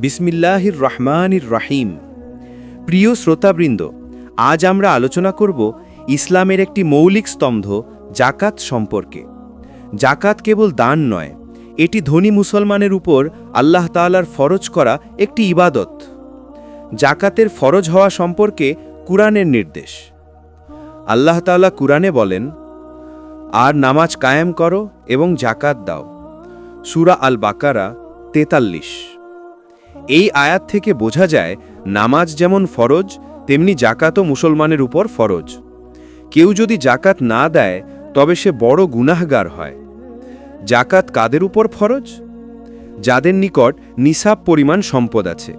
বিসমিল্লাহির রহমানির রাহিম। প্রিয় শ্রোতাবৃন্দ, আজ আমরা আলোচনা করব ইসলামের একটি মৌলিক স্তম্ভ, জাকাত সম্পর্কে। জাকাত কেবল দান নয়, এটি ধনী মুসলমানের উপর আল্লাহ তাআলার ফরজ করা একটি ইবাদত। জাকাতের ফরজ হওয়া সম্পর্কে কুরআনের নির্দেশ। আল্লাহ তাআলা কুরআনে বলেন, আর নামাজ কায়েম করো এবং জাকাত দাও। সুরা আল বাকারা তেতাল্লিশ। এই আয়াত থেকে বোঝা যায়, নামাজ যেমন ফরজ, তেমনি জাকাতও মুসলমানের উপর ফরজ। কেউ যদি জাকাত না দেয়, তবে সে বড় গুনাহগার হয়। জাকাত কাদের উপর ফরজ? যাদের নিকট নিসাব পরিমাণ সম্পদ আছে,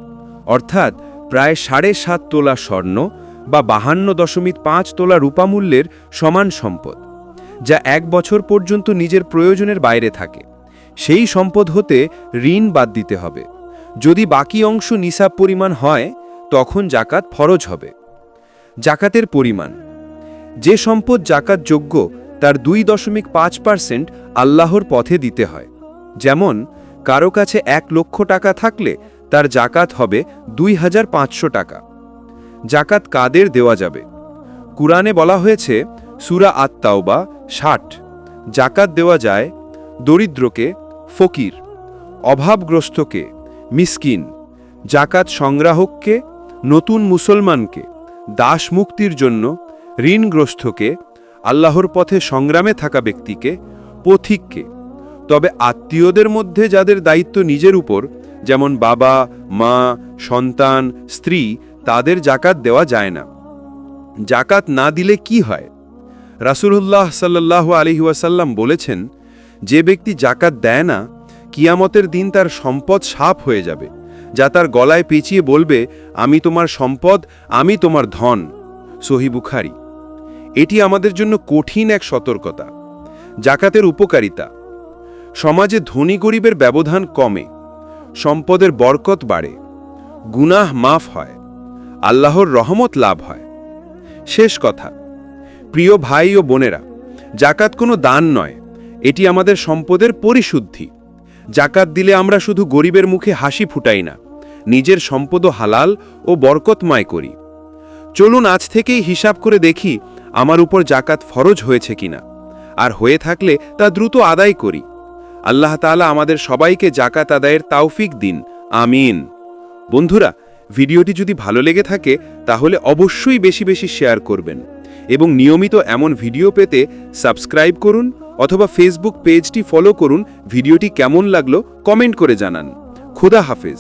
অর্থাৎ প্রায় সাড়ে সাত তোলা স্বর্ণ বা বাহান্ন দশমিক পাঁচ তোলা রূপামূল্যের সমান সম্পদ, যা এক বছর পর্যন্ত নিজের প্রয়োজনের বাইরে থাকে। সেই সম্পদ হতে ঋণ বাদ দিতে হবে। যদি বাকি অংশ নিসাব পরিমাণ হয়, তখন জাকাত ফরজ হবে। জাকাতের পরিমাণ। যে সম্পদ জাকাত যোগ্য, তার দুই দশমিক পাঁচ পার্সেন্ট আল্লাহর পথে দিতে হয়। যেমন, কারও কাছে এক লক্ষ টাকা থাকলে তার জাকাত হবে দুই হাজার পাঁচশো টাকা। জাকাত কাদের দেওয়া যাবে? কুরআনে বলা হয়েছে, সুরা আত্মাওবা ষাট, জাকাত দেওয়া যায় দরিদ্রকে, ফকির, অভাবগ্রস্তকে। মিসকিন, জাকাত সংগ্রাহককে, নতুন মুসলমানকে, দাস মুক্তির জন্য ঋণগ্রস্তকে, আল্লাহর পথে সংগ্রামে থাকা ব্যক্তিকে, পথিককে। তবে আত্মীয়দের মধ্যে যাদের দায়িত্ব নিজের উপর, যেমন বাবা, মা, সন্তান, স্ত্রী, তাদের জাকাত দেওয়া যায় না। জাকাত না দিলে কি হয়? রাসূলুল্লাহ সাল্লাহ আলহি ওয়াসাল্লাম বলেছেন, যে ব্যক্তি জাকাত দেয় না কিয়ামতের দিন তার সম্পদ সাপ হয়ে যাবে, যা তার গলায় পেঁচিয়ে বলবে, আমি তোমার সম্পদ, আমি তোমার ধন। সহি বুখারি। এটি আমাদের জন্য কঠিন এক সতর্কতা, জাকাতের উপকারিতা। সমাজে ধনী গরিবের ব্যবধান কমে, সম্পদের বরকত বাড়ে, গুনাহ মাফ হয়, আল্লাহর রহমত লাভ হয়। শেষ কথা, প্রিয় ভাই ও বোনেরা, জাকাত কোনো দান নয়, এটি আমাদের সম্পদের পরিশুদ্ধি। জাকাত দিলে আমরা শুধু গরিবের মুখে হাসি ফুটাই না, নিজের সম্পদও হালাল ও বরকতময় করি। চলুন আজ থেকেই হিসাব করে দেখি আমার উপর জাকাত ফরজ হয়েছে কিনা, আর হয়ে থাকলে তা দ্রুত আদায় করি। আল্লাহ তাআলা আমাদের সবাইকে জাকাত আদায়ের তাওফিক দিন, আমিন। বন্ধুরা, ভিডিওটি যদি ভালো লেগে থাকে, তাহলে অবশ্যই বেশি বেশি শেয়ার করবেন এবং নিয়মিত এমন ভিডিও পেতে সাবস্ক্রাইব করুন অথবা ফেসবুক পেজটি ফলো করুন ভিডিওটি কেমন লাগল কমেন্ট করে জানান। খুদা হাফেজ।